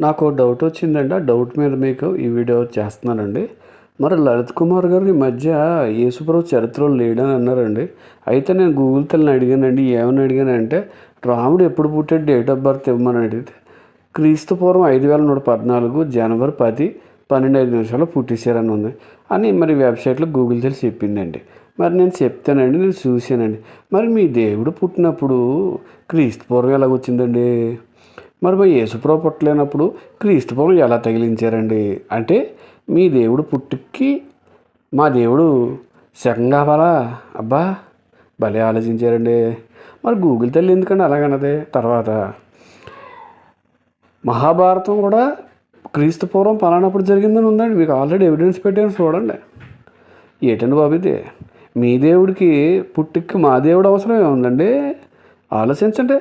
నాకు డౌట్ వచ్చిందండి. ఆ డౌట్ మీద మీకు ఈ వీడియో చేస్తున్నానండి. మరి లలిత్ కుమార్ గారు ఈ మధ్య యేసుప్రభు చరిత్రలో లేడని అన్నారండి. అయితే నేను గూగుల్ తల్లిని అడిగానండి. ఏమని అడిగానంటే రాముడు ఎప్పుడు పుట్టాడు డేట్ ఆఫ్ బర్త్ ఇవ్వమని అడిగితే క్రీస్తు పూర్వం ఐదు వేల నూట పద్నాలుగు జనవరి పది పన్నెండు ఐదు నిమిషాలు పుట్టేశారని ఉంది అని మరి వెబ్సైట్లో గూగుల్ తెలిసి చెప్పిందండి. మరి నేను చెప్తానండి నేను చూశానండి. మరి మీ దేవుడు పుట్టినప్పుడు క్రీస్తు పూర్వం ఎలాగొచ్చిందండి? మరి మా యేసుప్రభు పుట్టలేనప్పుడు క్రీస్తు ఎలా తగిలించారండి? అంటే మీ దేవుడు పుట్టుకి మా దేవుడు శకం కావాలా? అబ్బా భలే ఆలోచించారండి. మరి గూగుల్ తల్లి ఎందుకండి అలాగన్నది? తర్వాత మహాభారతం కూడా క్రీస్తు పూర్వం పలానప్పుడు జరిగిందని ఉందండి. మీకు ఆల్రెడీ ఎవిడెన్స్ పెట్టాను చూడండి. ఏటండి బాబు ఇది? మీ దేవుడికి పుట్టుక్కి మా దేవుడు అవసరం ఏముందండి ఆలోచించండి.